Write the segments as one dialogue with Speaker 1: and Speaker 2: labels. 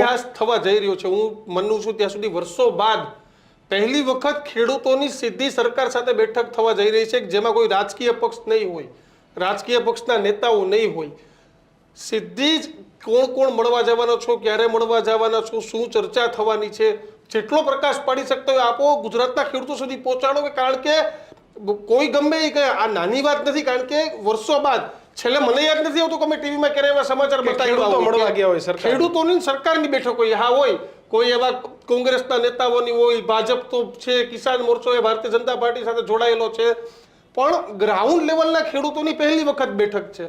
Speaker 1: ઇતિહાસ થવા જઈ રહ્યો છે. હું માનું છું ત્યાં સુધી વર્ષો બાદ પહેલી વખત ખેડૂતોની સીધી સરકાર સાથે બેઠક થવા જઈ રહી છે જેમાં કોઈ રાજકીય પક્ષ નહીં હોય, રાજકીય પક્ષના નેતાઓ નહીં હોય. સીધી જ કોણ કોણ મળવા જવાનો છો, ક્યારે મળવા જવાના છો, શું ચર્ચા થવાની છે, જેટલો પ્રકાશ પાડી શકતો હોય આપો, ગુજરાતના ખેડૂતો સુધી પહોંચાડો કે કારણ કે કોઈ ગમે એ કે આ નાની વાત નથી, કારણ કે વર્ષો બાદ છેલ્લે મને યાદ નથી આવતું કે અમે ટીવીમાં ક્યારે એવા સમાચાર બતાવ્યા
Speaker 2: ખેડૂતો મળવા ગયા હોય સરકાર.
Speaker 1: ખેડૂતોની સરકારની બેઠકો હા હોય. કોઈ એવા કોંગ્રેસના નેતાઓની હોય ભાજપ તો છે કિસાન મોરચો એ ભારતીય જનતા પાર્ટી સાથે જોડાયેલો છે. પણ ગ્રાઉન્ડ લેવલના ખેડૂતોની પહેલી વખત બેઠક છે.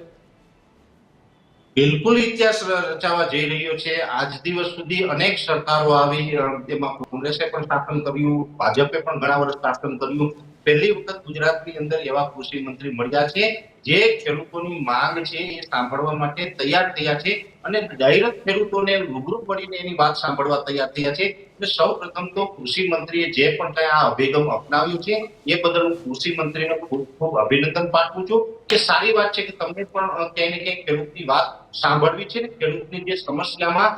Speaker 3: બિલકુલ ઇતિહાસ રચાવા જઈ રહ્યો છે. આજ દિવસ સુધી અનેક સરકારો આવી તેમાં કોંગ્રેસે પણ શાસન કર્યું ભાજપે પણ ઘણા વર્ષ શાસન કર્યું. પહેલી વખત ગુજરાતની અંદર એવા કૃષિ મંત્રી મળ્યા છે, જે ખેડૂતોની માંગ છે એ સાંભળવા માટે તૈયાર થયા છે અને ડાયરેક્ટ ખેડૂતોને રૂબરૂ પડીને એની વાત સાંભળવા તૈયાર થયા છે. એટલે સૌ પ્રથમ તો કૃષિ મંત્રીએ જે પણ કઈ આ અભિગમ અપનાવ્યું છે, એ બદલ હું કૃષિ મંત્રીને ખૂબ ખૂબ અભિનંદન પાઠવું છું કે સારી વાત છે કે તમને પણ ક્યાંય ને ક્યાંય ખેડૂતની વાત સાંભળવી છે ને ખેડૂતની જે સમસ્યામાં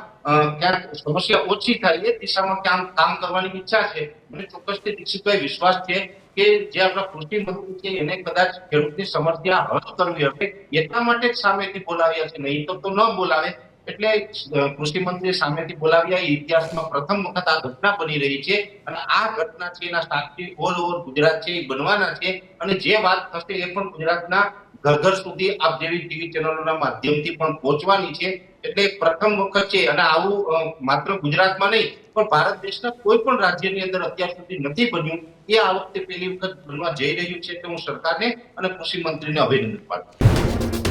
Speaker 3: ક્યાંક સમસ્યા ઓછી થાય એ દિશામાં કામ કામ કરવાની ઈચ્છા છે. મને ચોક્કસથી દીક્ષિતભાઈ વિશ્વાસ છે કે જે આપણા કૃષિ મંત્રી છે, એને કદાચ ખેડૂતની સમસ્યા હલ કરવી હશે, એટલા માટે જ સામેથી બોલાવ્યા છે. નહીં તો ન બોલાવે. એટલે કૃષિ મંત્રી સામેથી બોલાવ્યા, એ ઇતિહાસમાં પ્રથમ વખત આ ઘટના બની રહી છે. અને આ ઘટના છે, એના સાક્ષી ઓલ ઓવર ગુજરાત છે, એ બનવાના છે. અને જે વાત થશે, એ પણ ગુજરાતના ઘર ઘર સુધી આપ જેવી ટીવી ચેનલોના માધ્યમથી પણ પહોંચવાની છે. એટલે પ્રથમ વખત છે, અને આવું માત્ર ગુજરાતમાં નહીં, પણ ભારત દેશના કોઈ પણ રાજ્યની અંદર અત્યાર સુધી નથી બન્યું. એ આ વખતે પહેલી વખત બનવા જઈ રહ્યું છે, તો હું સરકારને અને કૃષિ મંત્રીને અભિનંદન પાઠવું.